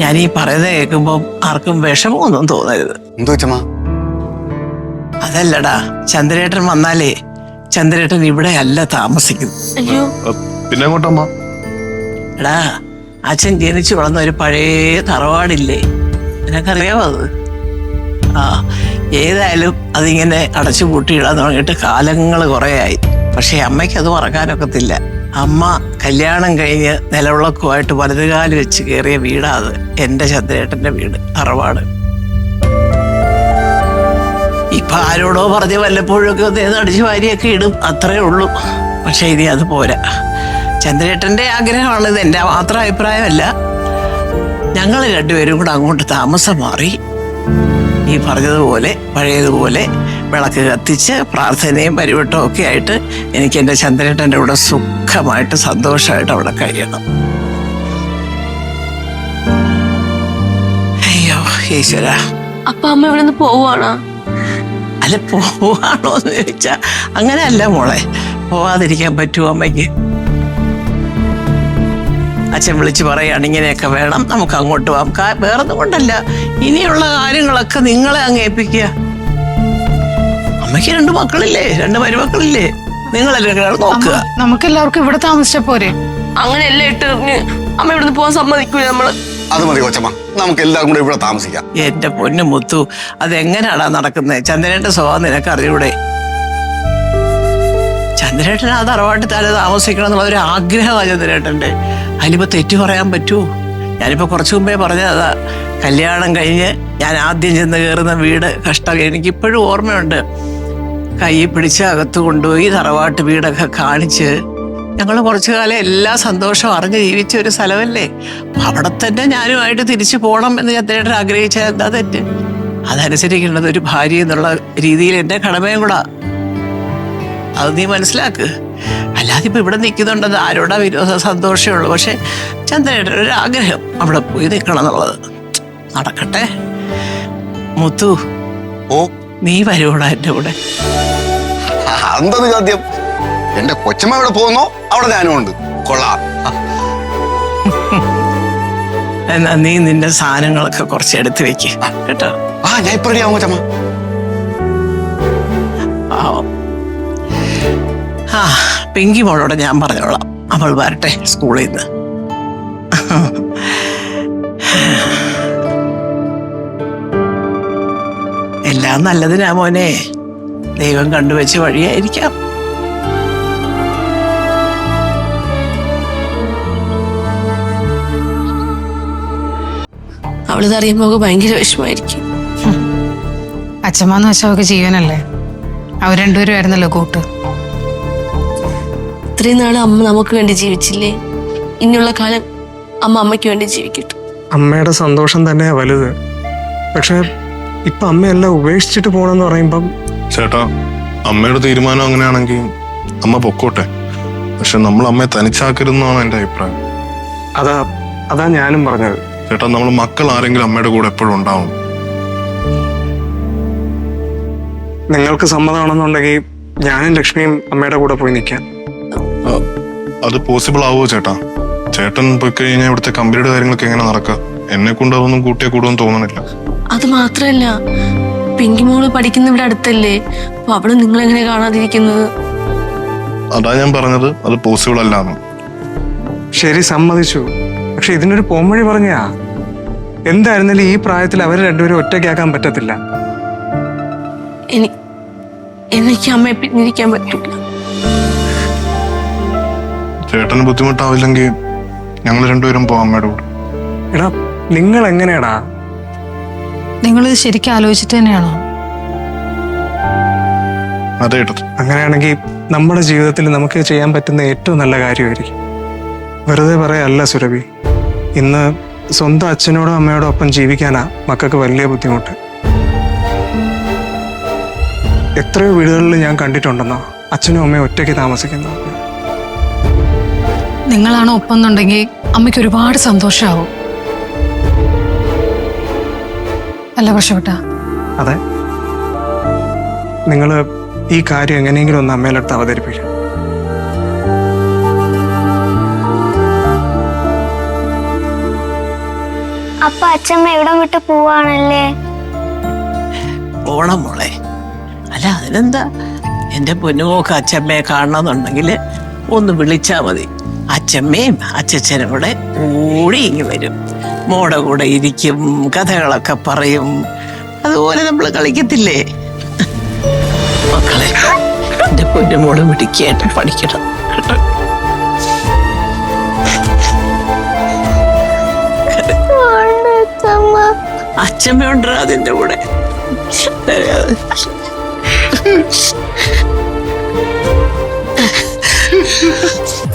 ഞാൻ ഈ പറയുന്നത് കേൾക്കുമ്പോ ആർക്കും വിഷമമൊന്നും തോന്നരുത്. എന്തോ അതല്ലടാ ചന്ദ്രേട്ടൻ വന്നാലേ ചന്ദ്രേട്ടൻ ഇവിടെ അല്ല താമസിക്കുന്നത്. അയ്യോ. പിന്നെ എങ്ങോട്ടമ്മ? എടാ അച്ഛൻ ജനിച്ചു വളർന്ന ഒരു പഴയ തറവാടില്ലേ? നിനക്കറിയാമോ അത്? ആ ഏതായാലും അതിങ്ങനെ അടച്ചു പൂട്ടിയിടാൻ തുടങ്ങിയിട്ട് കാലങ്ങൾ കുറേ ആയി പക്ഷേ അമ്മയ്ക്ക് അത് മറക്കാനൊക്കത്തില്ല. അമ്മ കല്യാണം കഴിഞ്ഞ് നിലവിളക്കുമായിട്ട് വലതുകാൽ വെച്ച് കയറിയ വീടാത് എന്റെ ചന്ദ്രേട്ടന്റെ വീട് അറവാട് ഇപ്പം ആരോടോ പറഞ്ഞ് വല്ലപ്പോഴൊക്കെ ഒന്ന് അടിച്ചു വാരിയൊക്കെ ഇടും അത്രേ ഉള്ളൂ. പക്ഷേ ഇനി അത് പോരാ. ചന്ദ്രേട്ടന്റെ ആഗ്രഹമാണ് ഇത് എന്റെ മാത്രം അഭിപ്രായമല്ല. ഞങ്ങൾ രണ്ടുപേരും കൂടെ അങ്ങോട്ട് താമസം മാറി. ഈ പറഞ്ഞതുപോലെ പഴയതുപോലെ വിളക്ക് കത്തിച്ച് പ്രാർത്ഥനയും പരിവട്ടവും ഒക്കെ ആയിട്ട് എനിക്ക് എന്റെ ചന്ദ്രേട്ടന്റെ കൂടെ സുഖമായിട്ട് സന്തോഷമായിട്ട് അവിടെ കഴിയണം. അയ്യോ ഈശ്വര. അപ്പ അമ്മ ഇവിടെ നിന്ന് പോവാണോ അല്ല പോവാണോ എന്ന് ചോദിച്ചാ അങ്ങനെയല്ല മോളെ. പോവാതിരിക്കാൻ പറ്റുമോ അമ്മയ്ക്ക്? അച്ഛൻ വിളിച്ച് പറയാണ് ഇങ്ങനെയൊക്കെ വേണം നമുക്ക് അങ്ങോട്ട് പോവാം വേറെ കൊണ്ടല്ല. ഇനിയുള്ള കാര്യങ്ങളൊക്കെ നിങ്ങളെ അങ്ങ് ഏൽപ്പിക്കുക അമ്മയ്ക്ക് രണ്ട് മക്കളില്ലേ? രണ്ട് മരുമക്കളില്ലേ? നിങ്ങളല്ലേ നോക്ക നോക്കുക. നമുക്ക് എല്ലാവർക്കും ഇവിടെ താമസിച്ച പോരെ? അങ്ങനെയല്ല ഇട്ട് അമ്മ ഇവിടുന്ന് പോവാൻ സമ്മതിക്കൂല നമ്മൾ? അത് മതി കൊച്ചമ്മ. നമുക്ക് എല്ലാവരും കൂടെ ഇവിടെ താമസിക്കാം. എന്റെ പൊന്നു മുത്തു അതെങ്ങനെയാടാ നടക്കുന്നത് ചന്ദ്രേട്ട സ്വഭാവം നിനക്ക് അറിയൂടെ ചന്ദ്രേട്ടൻ ആ തറവാട്ടിൽ തല താമസിക്കണം എന്നുള്ള ഒരു ആഗ്രഹമാണ് ചന്ദ്രേട്ടന്റെ അതിലിപ്പോ തെറ്റു പറയാൻ പറ്റുമോ ഞാനിപ്പോ കുറച്ചു മുമ്പേ പറഞ്ഞതാ കല്യാണം കഴിഞ്ഞ് ഞാൻ ആദ്യം ചെന്ന് കയറുന്ന വീട് കഷ്ടം. എനിക്കിപ്പോഴും ഓർമ്മയുണ്ട്. കൈ പിടിച്ച് അകത്ത് കൊണ്ടുപോയി തറവാട്ട് വീടൊക്കെ കാണിച്ച് ഞങ്ങൾ കുറച്ചു കാലം എല്ലാ സന്തോഷവും അറിഞ്ഞ് ജീവിച്ച ഒരു സ്ഥലമല്ലേ? അവിടെ തന്നെ ഞാനുമായിട്ട് തിരിച്ചു പോകണം എന്ന് ചന്ദ്രേട്ടൻ ആഗ്രഹിച്ച എന്താ തെറ്റ്? അതനുസരിക്കേണ്ടത് ഒരു ഭാര്യ എന്നുള്ള രീതിയിൽ എന്റെ കടമയും കൂടാ. അത് നീ മനസ്സിലാക്ക്. അല്ലാതെ ഇപ്പൊ ഇവിടെ നിൽക്കുന്നുണ്ടെന്ന് ആരോടാ വിനോദ സന്തോഷമേ ഉള്ളൂ പക്ഷെ ചന്ദ്രേട്ടൻ ഒരു ആഗ്രഹം. അവിടെ പോയി നിൽക്കണം എന്നുള്ളത്. നടക്കട്ടെ. മുത്തു ഓ. നീ വരൂടാ എന്റെ കൂടെ? എന്താണ് ചോദ്യം എന്റെ കൊച്ചമ്മ എവിടെ പോകുന്നോ അവിടെ ഞാനും ഉണ്ട്. കൊള്ളാം. എന്നാ നീ നിന്റെ സാധനങ്ങളൊക്കെ കുറച്ച് എടുത്തു വെക്ക്. കേട്ടോ? ആ ഞാൻ ഇപ്പൊ കൊച്ചമ്മ. പാവം ആ പിങ്കി മോളോട് ഞാൻ പറഞ്ഞോളാം. അവൾ വരട്ടെ സ്കൂളിൽ നിന്ന്. എല്ലാം നല്ലതിനാ മോനെ. ദൈവം കണ്ടുവച്ച വഴിയായിരിക്കാം. അവളിത് അറിയുമ്പോൾ അവൾക്ക് ഭയങ്കര വിഷമായിരിക്കും അച്ഛമ്മന്ന് വെച്ചാൽ അവർക്ക് ജീവനല്ലേ? അവർ രണ്ടുപേരും ആയിരുന്നല്ലോ കൂട്ട്. ഇത്രയും നാൾ അമ്മ നമുക്ക് വേണ്ടി ജീവിച്ചില്ലേ? ഇനിയുള്ള കാലം അമ്മ അമ്മയ്ക്ക് വേണ്ടി ജീവിക്കട്ടെ. അമ്മയുടെ സന്തോഷം തന്നെയാ വലുത്. പക്ഷെ ഇപ്പൊ അമ്മയെല്ലാം ഉപേക്ഷിച്ചിട്ട് പോണെന്ന് പറയുമ്പം ചേട്ടാ അമ്മയുടെ തീരുമാനം അങ്ങനെയാണെങ്കിൽ അമ്മ പൊക്കോട്ടെ. പക്ഷെ നമ്മൾ അമ്മയെ തനിച്ചാക്കരുതെന്നാണ് എന്റെ അഭിപ്രായം. അതാ അതാ ഞാനും പറഞ്ഞത്. ചേട്ടാ നമ്മൾ മക്കൾ ആരെങ്കിലും അമ്മയുടെ കൂടെ എപ്പോഴും ഉണ്ടാവും. നിങ്ങൾക്ക് സമ്മതമാണെന്നുണ്ടെങ്കിൽ ഞാനും ലക്ഷ്മിയും അമ്മയുടെ കൂടെ പോയി നിൽക്കാൻ അത് പോസിബിൾ ആവുമോ ചേട്ടാ? ചേട്ടൻ പോയി കഴിഞ്ഞാൽ ഇവിടുത്തെ കമ്പനിയുടെ കാര്യങ്ങളൊക്കെ എങ്ങനെ നടക്കുക? എന്നെ കൊണ്ട് അതൊന്നും കൂട്ടിയെ കൂടുമെന്ന് തോന്നണില്ല. അത് മാത്രല്ല പിങ്കി മോൾ പഠിക്കുന്ന ഇവിടെ അടുത്തല്ലേ? അപ്പൊ അവൾ നിങ്ങളെങ്ങനെ കാണാതിരിക്കുന്നത്? അതാ ഞാൻ പറഞ്ഞത്. അത് പോസിബിൾ അല്ലാന്ന് ശരി സമ്മതിച്ചു. പക്ഷെ ഇതിനൊരു പോംവഴി പറഞ്ഞാ? എന്തായിരുന്നാലും ഈ പ്രായത്തിൽ അവർ രണ്ടുപേരും ഒറ്റയ്ക്കാക്കാൻ പറ്റത്തില്ല. എനി എനിക്ക് അമ്മയെ പിന്നിരിക്കാൻ പറ്റില്ല ചേട്ടന് ബുദ്ധിമുട്ടാവില്ലെങ്കിൽ ഞങ്ങൾ രണ്ടുപേരും പോവാം അമ്മയുടെ കൂടെ എടാ നിങ്ങൾ എങ്ങനെയാടാ നിങ്ങളിത് ശരിക്കും ആലോചിച്ചിട്ട് തന്നെയാണോ? അതെ അങ്ങനെയാണെങ്കിൽ നമ്മുടെ ജീവിതത്തിൽ നമുക്ക് ചെയ്യാൻ പറ്റുന്ന ഏറ്റവും നല്ല കാര്യമായിരിക്കും. വെറുതെ പറയല്ല സുരഭി. ഇന്ന് സ്വന്തം അച്ഛനോടും അമ്മയോടും ഒപ്പം ജീവിക്കാനാ മക്കൾക്ക് വലിയ ബുദ്ധിമുട്ട്. എത്രയോ വീടുകളിൽ ഞാൻ കണ്ടിട്ടുണ്ടെന്നോ? അച്ഛനും അമ്മയും ഒറ്റയ്ക്ക് താമസിക്കുന്നു. നിങ്ങളാണ് ഒപ്പം എന്നുണ്ടെങ്കിൽ അമ്മയ്ക്ക് ഒരുപാട് സന്തോഷമാവും. അല്ല പ്രശ്നപ്പെട്ട അതെ. നിങ്ങൾ ഈ കാര്യം എങ്ങനെയെങ്കിലും ഒന്ന് അമ്മയിലടുത്ത് അവതരിപ്പിക്കും. അപ്പൊ അച്ഛമ്മ എവിടെ വിട്ട് പോവാണല്ലേ? പോണം മോളെ. അല്ല അതിനെന്താ? എന്റെ പൊന്നുമോക്ക് അച്ഛമ്മയെ കാണണമെന്നുണ്ടെങ്കിൽ ഒന്ന് വിളിച്ചാ മതി. അച്ഛമ്മയും അച്ഛച്ചനും കൂടെ കൂടി ഇങ്ങി വരും. മോടെ കൂടെ ഇരിക്കും കഥകളൊക്കെ പറയും. അതുപോലെ നമ്മൾ കളിക്കത്തില്ലേ? മക്കളെ എന്റെ പൊന്നുമോൾ മിടിക്കായിട്ട് പഠിക്കണം കേട്ടോ. അച്ഛമ്മയുണ്ടോ അതിന്റെ കൂടെ?